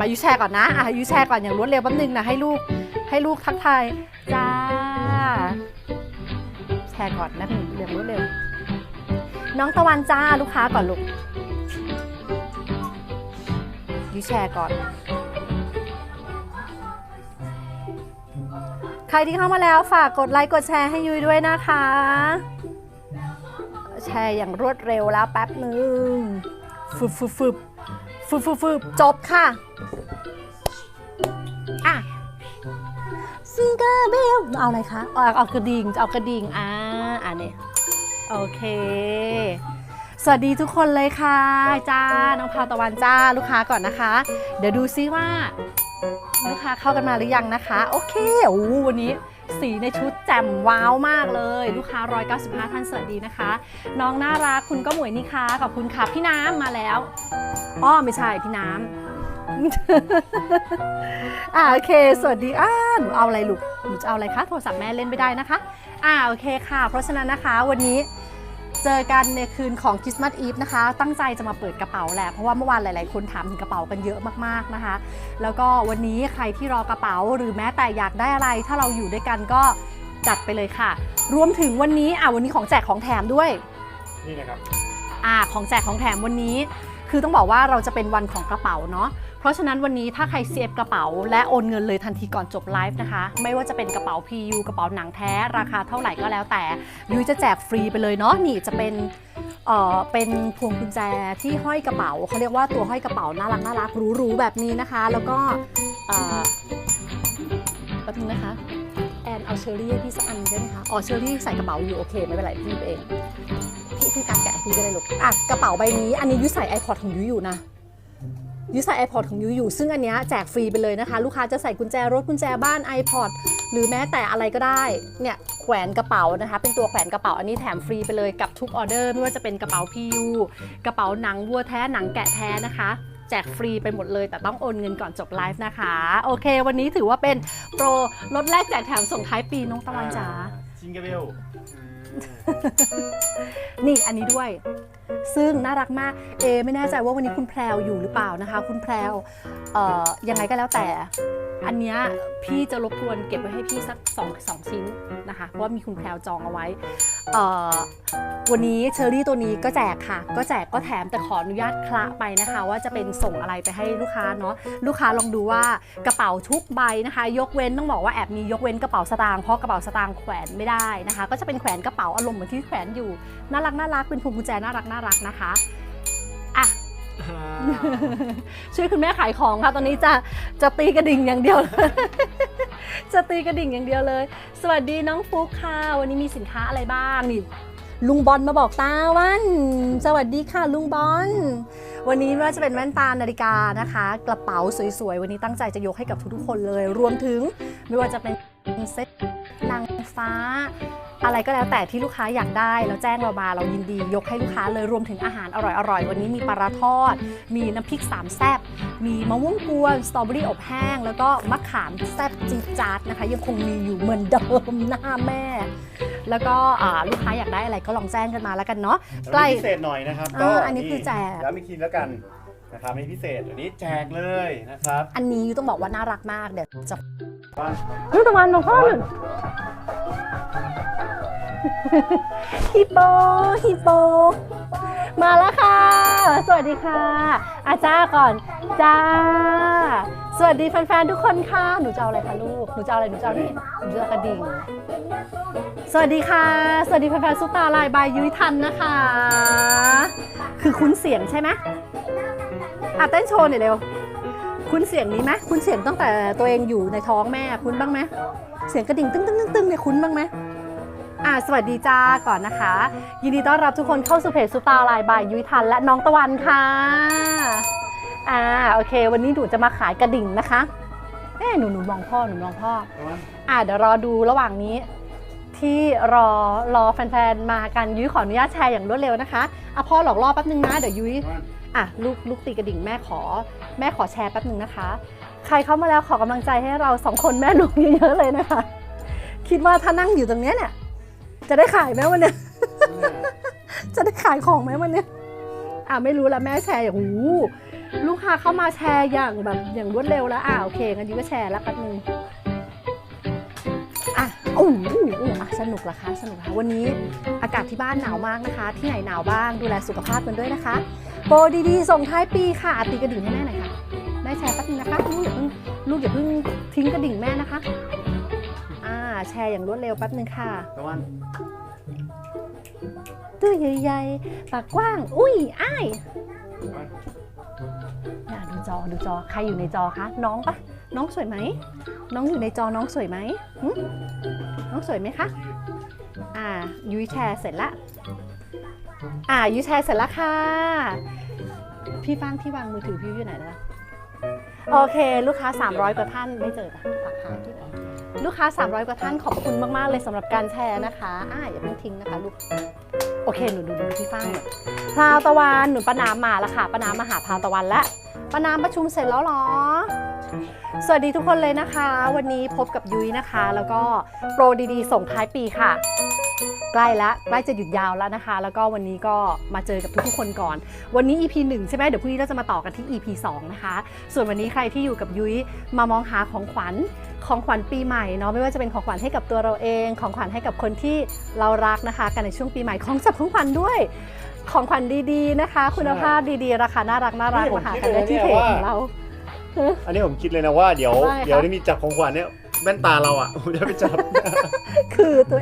มายุแชร์ก่อนนะอะยุแชร์ก่อนอย่างรวดเร็วแป๊บนึงนะให้ลูกให้ลูกทักทายจ้าแชร์ก่อนนะหนึ่อย่างรวดเร็ว น้องตะวันจ้าลูกค้าก่อนลูกยุแชร์ก่อน ใครที่เข้ามาแล้วฝากกดไลค์กดแชร์ให้ยุ้ยด้วยนะคะ แชร์อย่างรวดเร็วแล้วแป๊บหนึ่งฟึบฟึบฟึบ ฟึบฟึบฟึบจบค่ะ อะซิงเกิลเบลเอาอะไรคะเอาเอากระดิ่งเอากระดิ่งอ่าอ่านี่โอเค สวัสดีทุกคนเลยค่ะ จ้า น้องพาวตะวันจ้า ลูกค้าก่อนนะคะ เดี๋ยวดูซิว่า ลูกค้าเข้ากันมาหรือยังนะคะ โอเคโอ้วันนี้ สีในชุดแจ่มว้าวมากเลย ลูกค้า 195 ท่านสวัสดีนะคะ น้องน่ารักคุณก็หมวยนี่ค่ะขอบคุณค่ะพี่น้ำมาแล้วอ้อไม่ใช่พี่น้ำอ่าโอเค สวัสดีอ่าหนูเอาอะไรลูกหนูจะเอาอะไรคะโทรศัพท์แม่เล่นไม่ได้นะคะอ่าโอเคค่ะ เพราะฉะนั้นนะคะวันนี้ เจอกันในคืนของคริสต์มาสอีฟนะคะ ตั้งใจจะมาเปิดกระเป๋าแหละ เพราะว่าเมื่อวานหลายๆ คนถามถึงกระเป๋ากันเยอะมากๆนะคะ แล้วก็วันนี้ใครที่รอกระเป๋าหรือแม้แต่อยากได้อะไร ถ้าเราอยู่ด้วยกันก็จัดไปเลยค่ะ รวมถึงวันนี้อะวันนี้ของแจกของแถมด้วย นี่นะครับอ่าของแจกของแถมวันนี้ คือต้องบอกว่าเราจะเป็นวันของกระเป๋าเนาะ เพราะฉะนั้นวันนี้ถ้าใครเซฟกระเป๋า และโอนเงินเลยทันทีก่อนจบไลฟ์นะคะ ไม่ว่าจะเป็นกระเป๋า PU กระเป๋าหนังแท้ ราคาเท่าไหร่ก็แล้วแต่ยุ้ยจะแจกฟรีไปเลยเนาะนี่จะเป็นเอ่อเป็นพวงกุญแจที่ห้อยกระเป๋าเขาเรียกว่าตัวห้อยกระเป๋าน่ารักน่ารักหรูๆแบบนี้นะคะ แล้วก็แป๊บนึงนะคะแอนเอาเชอรี่ให้พี่สักอันได้ไหมคะอ๋อเชอรี่ใส่กระเป๋าอยู่โอเคไม่เป็นไรพี่เองพี่พี่การแกะพี่ก็ได้ลูกอะกระเป๋าใบนี้อันนี้ยุ้ยใส่ iPod ของยุ้ยอยู่นะ ยุ้ยใส่ iPod ของยุ้ยอยู่ซึ่งอันเนี้ยแจกฟรีไปเลยนะคะ ลูกค้าจะใส่กุญแจรถกุญแจบ้าน iPod หรือแม้แต่อะไรก็ได้เนี่ยแขวนกระเป๋านะคะ เป็นตัวแขวนกระเป๋าอันนี้แถมฟรีไปเลยกับทุกออเดอร์ไม่ว่าจะเป็นกระเป๋า PU กระเป๋าหนังวัวแท้หนังแกะแท้นะคะแจกฟรีไปหมดเลยแต่ต้องโอนเงินก่อนจบไลฟ์นะคะ โอเค วันนี้ถือว่าเป็นโปรลดแลกแจกแถมส่งท้ายปีน้องตะวันจ๋าจิงเกอร์เบลนี่อันนี้ด้วย ซึ่งน่ารักมากเอไม่แน่ใจว่าวันนี้คุณแพรวอยู่หรือเปล่านะคะ คุณแพรวเอ่อยังไงก็แล้วแต่ อันเนี้ยพี่จะรบกวนเก็บไว้ให้พี่สัก2องสองชิ้นนะคะ เพราะว่ามีคุณแพรวจองเอาไว้ วันนี้เชอรี่ตัวนี้ก็แจกค่ะ ก็แจกก็แถมแต่ขออนุญาตคละไปนะคะ ว่าจะเป็นส่งอะไรไปให้ลูกค้าเนาะลูกค้าลองดูว่ากระเป๋าทุกใบนะคะ ยกเว้นต้องบอกว่าแอบมียกเว้นกระเป๋าสตางค์เพราะกระเป๋าสตางค์แขวนไม่ได้นะคะ ก็จะเป็นแขวนกระเป๋าอารมณ์เหมือนที่แขวนอยู่น่ารักน่ารักเป็นพวงกุญแจน่ารักน่ารักนะคะ ช่วยคุณแม่ขายของค่ะตอนนี้จะจะตีกระดิ่งอย่างเดียวจะตีกระดิ่งอย่างเดียวเลย สวัสดีน้องฟุกค่ะ วันนี้มีสินค้าอะไรบ้างนี่ลุงบอลมาบอกตาวัน สวัสดีค่ะลุงบอล วันนี้ไม่ว่าจะเป็นแว่นตานาฬิกานะคะ กระเป๋าสวยๆ วันนี้ตั้งใจจะยกให้กับทุกๆคนเลย รวมถึงไม่ว่าจะเป็นเซ็ตนางฟ้า อะไรก็แล้วแต่ที่ลูกค้าอยากได้ แล้วแจ้งเรามาเรายินดี ยกให้ลูกค้าเลยรวมถึงอาหารอร่อยๆ วันนี้มีปลาร้าทอด มีน้ำพริกสามแซบมีมะม่วงกวนสตรอเบอรี่อบแห้ง แล้วก็มะขามแซบจี๊ดจ๊าดนะคะ ยังคงมีอยู่เหมือนเดิมหน้าแม่ แล้วก็อ่าลูกค้าอยากได้อะไรก็ลองแจ้งกันมาแล้วกันเนาะใกล้พิเศษหน่อยนะครับอ่าอันนี้คือแจกย้ำอีกทีแล้วกันนะครับนี่พิเศษอันนี้แจกเลยนะครับ อันนี้ต้องบอกว่าน่ารักมากเดี๋ยวจะว่าลูกตะวันมาพ่อหนึ่ง ฮิปโปฮิปโป มาแล้วค่ะ สวัสดีค่ะ อาจ้าก่อนจ้า สวัสดีแฟนๆทุกคนค่ะ หนูจะเอาอะไรคะลูก หนูจะเอาอะไร หนูจะเอานี่หนูจะเอากระดิ่ง สวัสดีค่ะ สวัสดีแฟนๆซุปตาลายบายยุ้ยทันนะคะ คือคุ้นเสียงใช่ไหมอะเต้นโชว์หน่อยเร็ว คุ้นเสียงนี้ไหมคุ้นเสียงตั้งแต่ตัวเองอยู่ในท้องแม่ คุ้นบ้างไหมเสียงกระดิ่งตึ้งตึ้งตึ้งตึ้งเนี่ยคุ้นบ้างไหม อ่าสวัสดีจ้าก่อนนะคะ ยินดีต้อนรับทุกคนเข้าสู่เพจซุปตาลายบายยุ้ยทันและน้องตะวันค่ะอ่าโอเค วันนี้หนูจะมาขายกระดิ่งนะคะเอ๊ะหนูหนูมองพ่อหนูมองพ่ออ่าเดี๋ยวรอดูระหว่างนี้ ที่รอรอแฟนๆมากันยุ้ยขออนุญาตแชร์อย่างรวดเร็วนะคะอะพ่อหลอกล่อแป๊บนึงนะเดี๋ยวยุ้ยอะลูกลูกตีกระดิ่งแม่ขอ แม่ขอแชร์แป๊บหนึ่งนะคะ ใครเข้ามาแล้วขอกำลังใจให้เราสองคนแม่ลูกเยอะๆเลยนะคะ คิดว่าถ้านั่งอยู่ตรงเนี้ยเนี่ย จะได้ขายไหมวันเนี้ย จะได้ขายของไหมวันเนี้ย อะไม่รู้ละแม่แชร์อย่างหูลูกค้าเข้ามาแชร์อย่างแบบอย่างรวดเร็วแล้วอ่าโอเคงั้นยูก็แชร์แล้วแป๊บนึงอะโอ้โหอะสนุกละคะสนุกละวันนี้อากาศที่บ้านหนาวมากนะคะ ที่ไหนหนาวบ้างดูแลสุขภาพกันด้วยนะคะ โปรดีๆส่งท้ายปีค่ะอะตีกระดิ่งให้แม่หน่อยค่ะแม่แชร์แป๊บนึงนะคะลูกอย่าเพิ่งลูกอย่าเพิ่งทิ้งกระดิ่งแม่นะคะอ่า แชร์อย่างรวดเร็วแป๊บนึงค่ะตะวันตู้ใหญ่ๆปากกว้าง อุ้ยอ้ายน่าดูจอดูจอใครอยู่ในจอคะน้องปะน้องสวยไหม น้องอยู่ในจอน้องสวยไหมน้องสวยไหมคะอ่ายุ้ยแชร์เสร็จละอ่ายุ้ยแชร์เสร็จล้วค่ะ พี่ฟางที่วางมือถือพี่อยู่ไหนแล้ว โอเค ลูกค้า 300 กว่าท่านไม่เจอปะฝากหาที่ไหนลูกค้า 300 กว่าท่านขอบคุณมาก ๆ เลยสำหรับการแชร์นะคะอ่าอย่าเพิ่งทิ้งนะคะลูก โอเค หนูดูดูพี่ฟ้างหน่อยพราวตะวันหนูป้าน้ำมาแล้วค่ะป้าน้ำมาหาพราวตะวันแล้วป้าน้ำประชุมเสร็จแล้วเหรอ สวัสดีทุกคนเลยนะคะ วันนี้พบกับยุ้ยนะคะ แล้วก็โปรดีๆ ส่งท้ายปีค่ะ ใกล้ละใกล้จะหยุดยาวแล้วนะคะ แล้วก็วันนี้ก็มาเจอกับทุกๆคนก่อน วันนี้ EP 1 ใช่ไหมเดี๋ยวพรุ่งนี้เราจะมาต่อกันที่ EP 2 นะคะ ส่วนวันนี้ใครที่อยู่กับยุ้ยมามองหาของขวัญของขวัญปีใหม่เนาะไม่ว่าจะเป็นของขวัญให้กับตัวเราเอง ของขวัญให้กับคนที่เรารักนะคะ กันในช่วงปีใหม่ของจับของขวัญด้วย ของขวัญดีๆนะคะ คุณภาพดีๆราคาน่ารักน่ารักมาหากันได้ที่เพจของเรา อันนี้ผมคิดเลยนะว่าเดี๋ยว ว่าไงคะ เดี๋ยวได้มีจับของขวัญเนี่ยแว่นตาเราอะผมจะไปจับ คือตัว